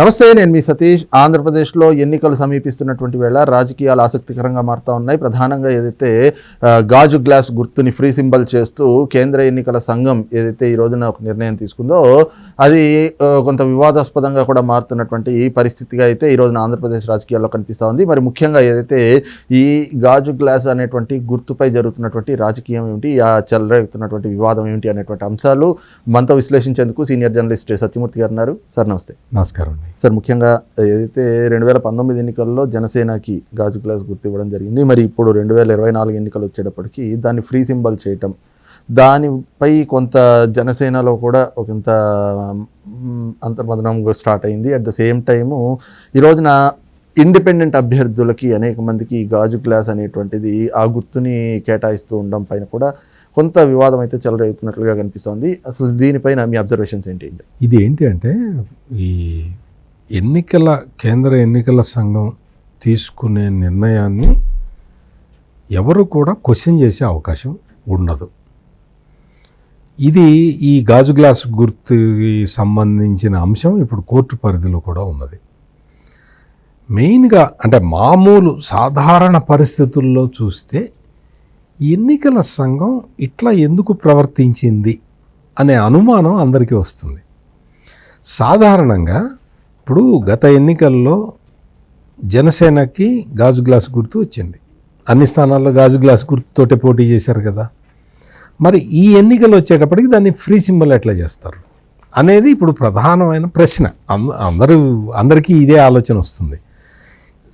నమస్తే నేను మీ సతీష్. ఆంధ్రప్రదేశ్లో ఎన్నికలు సమీపిస్తున్నటువంటి వేళ రాజకీయాలు ఆసక్తికరంగా మారుతూ ఉన్నాయి. ప్రధానంగా ఏదైతే గాజు గ్లాస్ గుర్తుని ఫ్రీ సింబల్ చేస్తూ కేంద్ర ఎన్నికల సంఘం ఏదైతే ఈ రోజున ఒక నిర్ణయం తీసుకుందో అది కొంత వివాదాస్పదంగా కూడా మారుతున్నటువంటి ఈ పరిస్థితిగా అయితే ఈ రోజున ఆంధ్రప్రదేశ్ రాజకీయాల్లో కనిపిస్తూ ఉంది. మరి ముఖ్యంగా ఏదైతే ఈ గాజు గ్లాస్ అనేటువంటి గుర్తుపై జరుగుతున్నటువంటి రాజకీయం ఏమిటి ఆ చెలరేగుతున్నటువంటి వివాదం ఏమిటి అనేటువంటి అంశాలు మనతో విశ్లేషించేందుకు సీనియర్ జర్నలిస్ట్ సత్యమూర్తి గారు ఉన్నారు. సార్ నమస్తే. నమస్కారం సార్ ముఖ్యంగా ఏదైతే రెండు వేల పంతొమ్మిది ఎన్నికల్లో జనసేనకి గాజు గ్లాస్ గుర్తు ఇవ్వడం జరిగింది మరి ఇప్పుడు రెండు వేల ఇరవై నాలుగు ఎన్నికలు వచ్చేటప్పటికి దాన్ని ఫ్రీ సింబల్ చేయటం దానిపై కొంత జనసేనలో కూడా ఒకంత అంతర్మదనం స్టార్ట్ అయింది. అట్ ద సేమ్ టైము ఈ రోజున ఇండిపెండెంట్ అభ్యర్థులకి అనేక మందికి గాజు గ్లాస్ అనేటువంటిది ఆ గుర్తుని కేటాయిస్తూ ఉండడం పైన కూడా కొంత వివాదం అయితే చెలరేగుతున్నట్లుగా కనిపిస్తోంది. అసలు దీనిపైన మీ అబ్జర్వేషన్స్ ఏంటి? ఇది ఏంటి అంటే ఈ ఎన్నికల కేంద్ర ఎన్నికల సంఘం తీసుకునే నిర్ణయాన్ని ఎవరు కూడా క్వశ్చన్ చేసే అవకాశం ఉండదు. ఇది ఈ గాజు గ్లాస్ గుర్తుకి సంబంధించిన అంశం ఇప్పుడు కోర్టు పరిధిలో కూడా ఉన్నది. మెయిన్గా అంటే మామూలు సాధారణ పరిస్థితుల్లో చూస్తే ఎన్నికల సంఘం ఇట్లా ఎందుకు ప్రవర్తించింది అనే అనుమానం అందరికీ వస్తుంది. సాధారణంగా ఇప్పుడు గత ఎన్నికల్లో జనసేనకి గాజు గ్లాస్ గుర్తు వచ్చింది. అన్ని స్థానాల్లో గాజు గ్లాస్ గుర్తుతోటే పోటీ చేశారు కదా. మరి ఈ ఎన్నికలు వచ్చేటప్పటికి దాన్ని ఫ్రీ సింబల్ ఎట్లా చేస్తారు? అనేది ఇప్పుడు ప్రధానమైన ప్రశ్న. అంద- అందరూ అందరికీ ఇదే ఆలోచన వస్తుంది.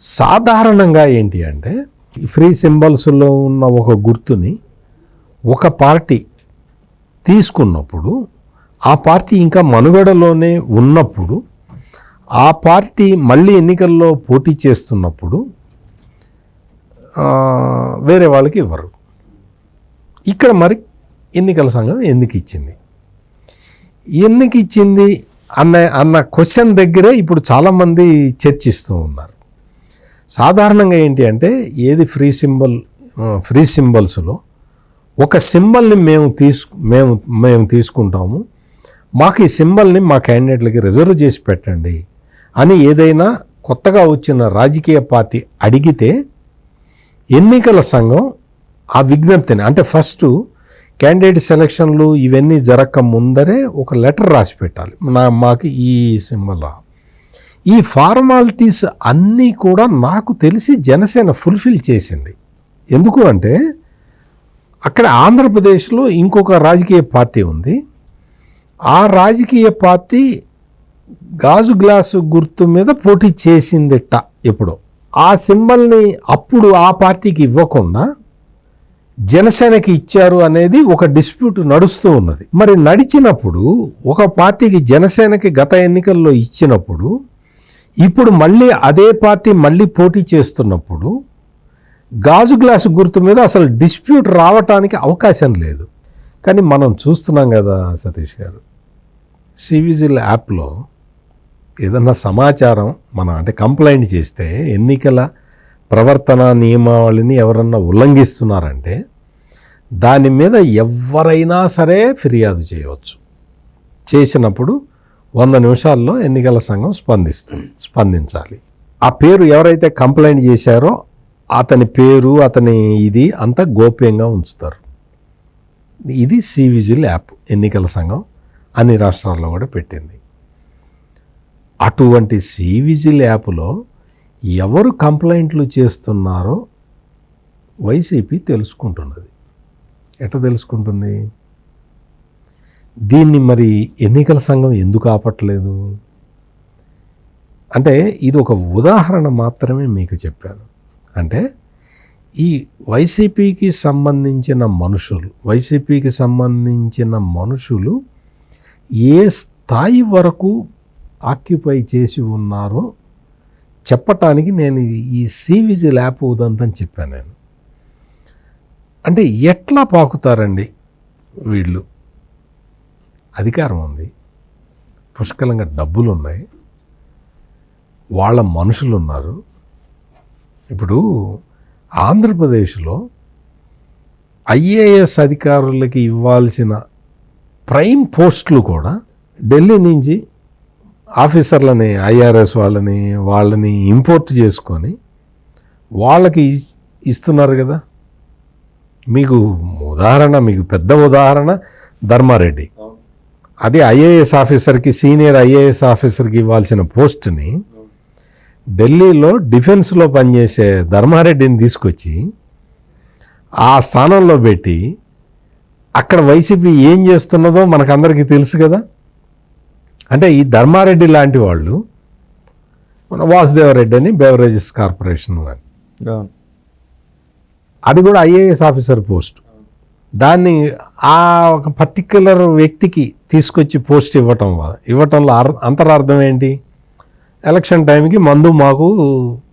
సాధారణంగా ఏంటి అంటే ఫ్రీ సింబల్స్లో ఉన్న ఒక గుర్తుని ఒక పార్టీ తీసుకున్నప్పుడు ఆ పార్టీ ఇంకా మనుగడలోనే ఉన్నప్పుడు ఆ పార్టీ మళ్ళీ ఎన్నికల్లో పోటీ చేస్తున్నప్పుడు వేరే వాళ్ళకి ఇవ్వరు. ఇక్కడ మరి ఎన్నికల సంఘం ఎందుకు ఇచ్చింది? ఎందుకు ఇచ్చింది అన్న అన్న క్వశ్చన్ దగ్గరే ఇప్పుడు చాలామంది చర్చిస్తూ ఉన్నారు. సాధారణంగా ఏంటి అంటే ఏది ఫ్రీ సింబల్ ఫ్రీ సింబల్స్లో ఒక సింబల్ని మేము తీసుకు మేము మేము తీసుకుంటాము. మాకు ఈ సింబల్ని మా క్యాండిడేట్లకి రిజర్వ్ చేసి పెట్టండి. అని ఏదైనా కొత్తగా వచ్చిన రాజకీయ పార్టీ అడిగితే ఎన్నికల సంఘం ఆ విజ్ఞప్తిని అంటే ఫస్ట్ క్యాండిడేట్ సెలక్షన్లు ఇవన్నీ జరగక ముందరే ఒక లెటర్ రాసి పెట్టాలి. నా మాకు ఈ సింబల్ ఈ ఫార్మాలిటీస్ అన్నీ కూడా నాకు తెలిసి జనసేన ఫుల్ఫిల్ చేసింది. ఎందుకు అంటే అక్కడ ఆంధ్రప్రదేశ్లో ఇంకొక రాజకీయ పార్టీ ఉంది. ఆ రాజకీయ పార్టీ గాజు గ్లాసు గుర్తు మీద పోటీ చేసిందిట ఎప్పుడో. ఆ సింబల్ని అప్పుడు ఆ పార్టీకి ఇవ్వకుండా జనసేనకి ఇచ్చారు అనేది ఒక డిస్ప్యూట్ నడుస్తూ ఉన్నది. మరి నడిచినప్పుడు ఒక పార్టీకి జనసేనకి గత ఎన్నికల్లో ఇచ్చినప్పుడు ఇప్పుడు మళ్ళీ అదే పార్టీ మళ్ళీ పోటీ చేస్తున్నప్పుడు గాజు గ్లాసు గుర్తు మీద అసలు డిస్ప్యూట్ రావటానికి అవకాశం లేదు. కానీ మనం చూస్తున్నాం కదా సతీష్ గారు. సివిజిల్ యాప్లో ఏదన్నా సమాచారం మనం అంటే కంప్లైంట్ చేస్తే ఎన్నికల ప్రవర్తన నియమావళిని ఎవరన్నా ఉల్లంఘిస్తున్నారంటే దాని మీద ఎవరైనా సరే ఫిర్యాదు చేయవచ్చు. చేసినప్పుడు వంద నిమిషాల్లో ఎన్నికల సంఘం స్పందిస్తుంది స్పందించాలి. ఆ పేరు ఎవరైతే కంప్లైంట్ చేశారో అతని పేరు అతని ఇది అంతా గోప్యంగా ఉంచుతారు. ఇది సివిజిల్ యాప్ ఎన్నికల సంఘం అన్ని రాష్ట్రాల్లో కూడా పెట్టింది. అటువంటి సివిజిల్ యాప్లో ఎవరు కంప్లైంట్లు చేస్తున్నారో వైసీపీ తెలుసుకుంటున్నది. ఎట్లా తెలుసుకుంటుంది? దీన్ని మరి ఎన్నికల సంఘం ఎందుకు ఆపట్లేదు? అంటే ఇది ఒక ఉదాహరణ మాత్రమే మీకు చెప్పాను. అంటే ఈ వైసీపీకి సంబంధించిన మనుషులు వైసీపీకి సంబంధించిన మనుషులు ఏ స్థాయి వరకు ఆక్యుపై చేసి ఉన్నారో చెప్పటానికి నేను ఈ సివిజి ల్యాప్ ఉదంతని చెప్పాను నేను. అంటే ఎట్లా పాకుతారండి వీళ్ళు? అధికారం ఉంది. పుష్కలంగా డబ్బులు ఉన్నాయి వాళ్ళ మనుషులు ఉన్నారు ఇప్పుడు ఆంధ్రప్రదేశ్లో ఐఏఎస్ అధికారులకి ఇవ్వాల్సిన ప్రైమ్ పోస్టులు కూడా ఢిల్లీ నుంచి ఆఫీసర్లని ఐఆర్ఎస్ వాళ్ళని వాళ్ళని ఇంపోర్ట్ చేసుకొని వాళ్ళకి ఇస్- ఇస్తున్నారు కదా. మీకు ఉదాహరణ మీకు పెద్ద ఉదాహరణ ధర్మారెడ్డి. అది ఐఏఎస్ ఆఫీసర్కి సీనియర్ ఐఏఎస్ ఆఫీసర్కి ఇవ్వాల్సిన పోస్ట్ని ఢిల్లీలో డిఫెన్స్లో పనిచేసే ధర్మారెడ్డిని తీసుకొచ్చి ఆ స్థానంలో పెట్టి అక్కడ వైసీపీ ఏం చేస్తున్నదో మనకందరికీ తెలుసు కదా. అంటే ఈ ధర్మారెడ్డి లాంటి వాళ్ళు మన వాసుదేవరెడ్డి అని బెవరేజెస్ కార్పొరేషన్ అవును. అది కూడా ఐఏఎస్ ఆఫీసర్ పోస్ట్. దాన్ని ఆ ఒక పర్టిక్యులర్ వ్యక్తికి తీసుకొచ్చి పోస్ట్ ఇవ్వటం ఇవ్వటంలో అంతరార్థం ఏంటి? ఎలక్షన్ టైంకి మందు మాకు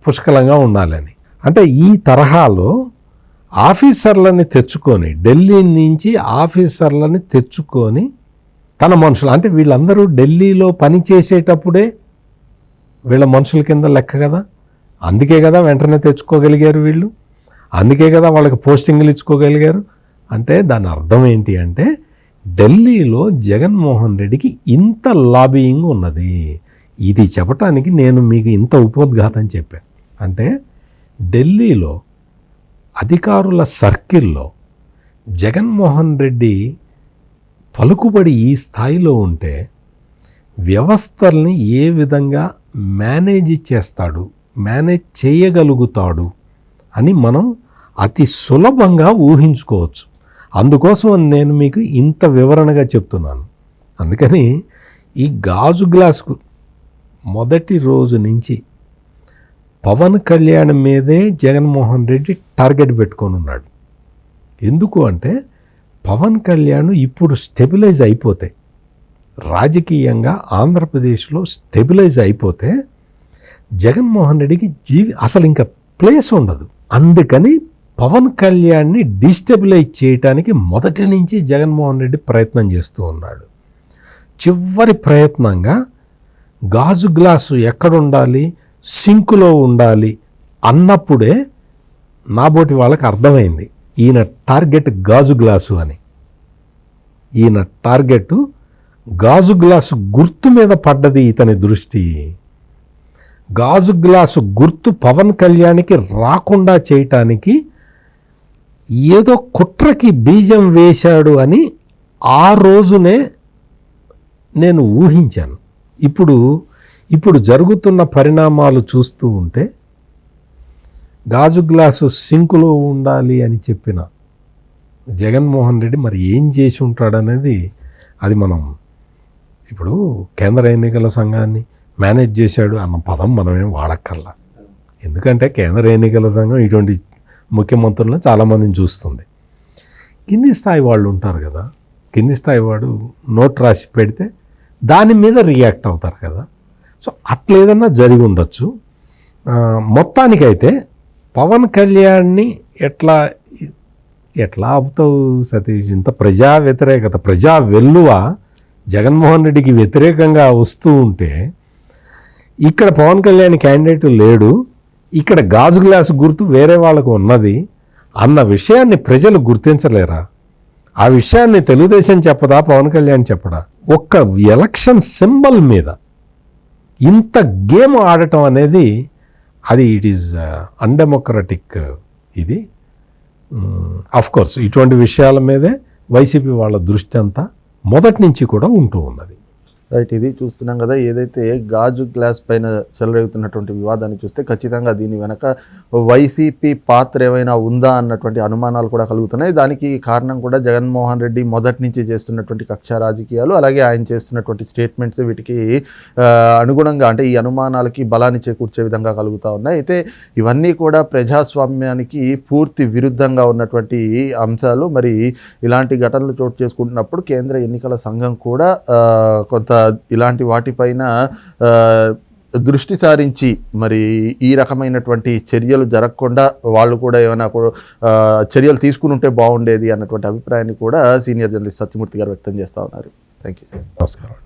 పుష్కలంగా ఉండాలని. అంటే ఈ తరహాలో ఆఫీసర్లని తెచ్చుకొని ఢిల్లీ నుంచి ఆఫీసర్లని తెచ్చుకొని తన మనుషులు. అంటే వీళ్ళందరూ ఢిల్లీలో పని చేసేటప్పుడే వీళ్ళ మనుషుల కింద లెక్క కదా? అందుకే కదా వెంటనే తెచ్చుకోగలిగారు వీళ్ళు? అందుకే కదా వాళ్ళకి పోస్టింగ్లు ఇచ్చుకోగలిగారు? అంటే దాని అర్థం ఏంటి అంటే ఢిల్లీలో జగన్మోహన్ రెడ్డికి ఇంత లాబియింగ్ ఉన్నది. ఇది చెప్పటానికి నేను మీకు ఇంత ఉపోద్ఘాతం చెప్పాను అంటే ఢిల్లీలో అధికారుల సర్కిల్లో జగన్మోహన్ రెడ్డి పలుకుబడి ఈ స్థాయిలో ఉంటే వ్యవస్థల్ని ఏ విధంగా మేనేజ్ చేస్తాడు మేనేజ్ చేయగలుగుతాడు అని మనం అతి సులభంగా ఊహించుకోవచ్చు. అందుకోసం నేను మీకు ఇంత వివరణగా చెప్తున్నాను. అందుకని ఈ గాజు గ్లాసుకు మొదటి రోజు నుంచి పవన్ కళ్యాణ్ మీదే జగన్మోహన్ రెడ్డి టార్గెట్ పెట్టుకొని ఉన్నాడు. ఎందుకు అంటే పవన్ కళ్యాణ్ ఇప్పుడు స్టెబిలైజ్ అయిపోతే రాజకీయంగా ఆంధ్రప్రదేశ్లో స్టెబిలైజ్ అయిపోతే జగన్మోహన్ రెడ్డికి జీవి అసలు ఇంకా ప్లేస్ ఉండదు. అందుకని పవన్ కళ్యాణ్ని డిస్టెబిలైజ్ చేయటానికి మొదటి నుంచి జగన్మోహన్ రెడ్డి ప్రయత్నం చేస్తూ ఉన్నాడు. చివరి ప్రయత్నంగా గాజు గ్లాసు ఎక్కడ ఉండాలి సింకులో ఉండాలి అన్నప్పుడే నాబోటి వాళ్ళకి అర్థమైంది. ఈయన టార్గెట్ గాజు గ్లాసు అని. ఈయన టార్గెట్ గాజు గ్లాసు గుర్తు మీద పడ్డది ఇతని దృష్టి. గాజు గ్లాసు గుర్తు పవన్ కళ్యాణ్కి రాకుండా చేయటానికి ఏదో కుట్రకి బీజం వేశాడు అని ఆ రోజునే నేను ఊహించాను. ఇప్పుడు ఇప్పుడు జరుగుతున్న పరిణామాలు చూస్తూ ఉంటే గాజు గ్లాసు సింకులో ఉండాలి అని చెప్పిన జగన్మోహన్ రెడ్డి మరి ఏం చేసి ఉంటాడనేది అది మనం ఇప్పుడు కేంద్ర ఎన్నికల సంఘాన్ని మేనేజ్ చేశాడు అన్న పదం మనమేం వాడక్కర్లా. ఎందుకంటే కేంద్ర ఎన్నికల సంఘం ఇటువంటి ముఖ్యమంత్రులను చాలామందిని చూస్తుంది. కింది స్థాయి వాళ్ళు ఉంటారు కదా కింది స్థాయి వాడు నోట్ రాసి పెడితే దాని మీద రియాక్ట్ అవుతారు కదా. సో అట్లేదన్నా జరిగి ఉండొచ్చు. మొత్తానికైతే పవన్ కళ్యాణ్ని ఎట్లా ఎట్లా ఆపుతావు సతీష్? ఇంత ప్రజా వ్యతిరేకత ప్రజా వెల్లువ జగన్మోహన్ రెడ్డికి వ్యతిరేకంగా వస్తూ ఉంటే ఇక్కడ పవన్ కళ్యాణ్ క్యాండిడేట్ లేడు ఇక్కడ గాజు గ్లాసు గుర్తు వేరే వాళ్ళకు ఉన్నది అన్న విషయాన్ని ప్రజలు గుర్తించలేరా? ఆ విషయాన్ని తెలుగుదేశం చెప్పదా పవన్ కళ్యాణ్ చెప్పడా? ఒక్క ఎలక్షన్ సింబల్ మీద ఇంత గేమ్ ఆడటం అనేది అది ఇట్ ఈజ్ అన్డెమోక్రటిక్ ఇది. Mm, కోర్స్ ఇటువంటి విషయాల మీదే వైసీపీ వాళ్ళ దృష్టి అంతా మొదటి నుంచి కూడా ఉంటూ ఉన్నది. రైట్ ఇది చూస్తున్నాం కదా ఏదైతే గాజు గ్లాస్ పైన చెలరేగుతున్నటువంటి వివాదాన్ని చూస్తే ఖచ్చితంగా దీని వెనక వైసీపీ పాత్ర ఏమైనా ఉందా అన్నటువంటి అనుమానాలు కూడా కలుగుతున్నాయి. దానికి కారణం కూడా జగన్మోహన్ రెడ్డి మొదటి నుంచి చేస్తున్నటువంటి కక్ష రాజకీయాలు అలాగే ఆయన చేస్తున్నటువంటి స్టేట్మెంట్స్ వీటికి అనుగుణంగా అంటే ఈ అనుమానాలకి బలాన్ని చేకూర్చే విధంగా కలుగుతూ ఉన్నాయి. అయితే ఇవన్నీ కూడా ప్రజాస్వామ్యానికి పూర్తి విరుద్ధంగా ఉన్నటువంటి అంశాలు. మరి ఇలాంటి ఘటనలు చోటు చేసుకుంటున్నప్పుడు కేంద్ర ఎన్నికల సంఘం కూడా కొంత ఇలాంటి వాటిపైన దృష్టి సారించి మరి ఈ రకమైనటువంటి చర్యలు జరగకుండా వాళ్ళు కూడా ఏమైనా చర్యలు తీసుకుని ఉంటే బాగుండేది అన్నటువంటి అభిప్రాయాన్ని కూడా సీనియర్ జర్నలిస్ట్ సత్యమూర్తి గారు వ్యక్తం చేస్తూ ఉన్నారు. థ్యాంక్ యూ సార్ నమస్కారం.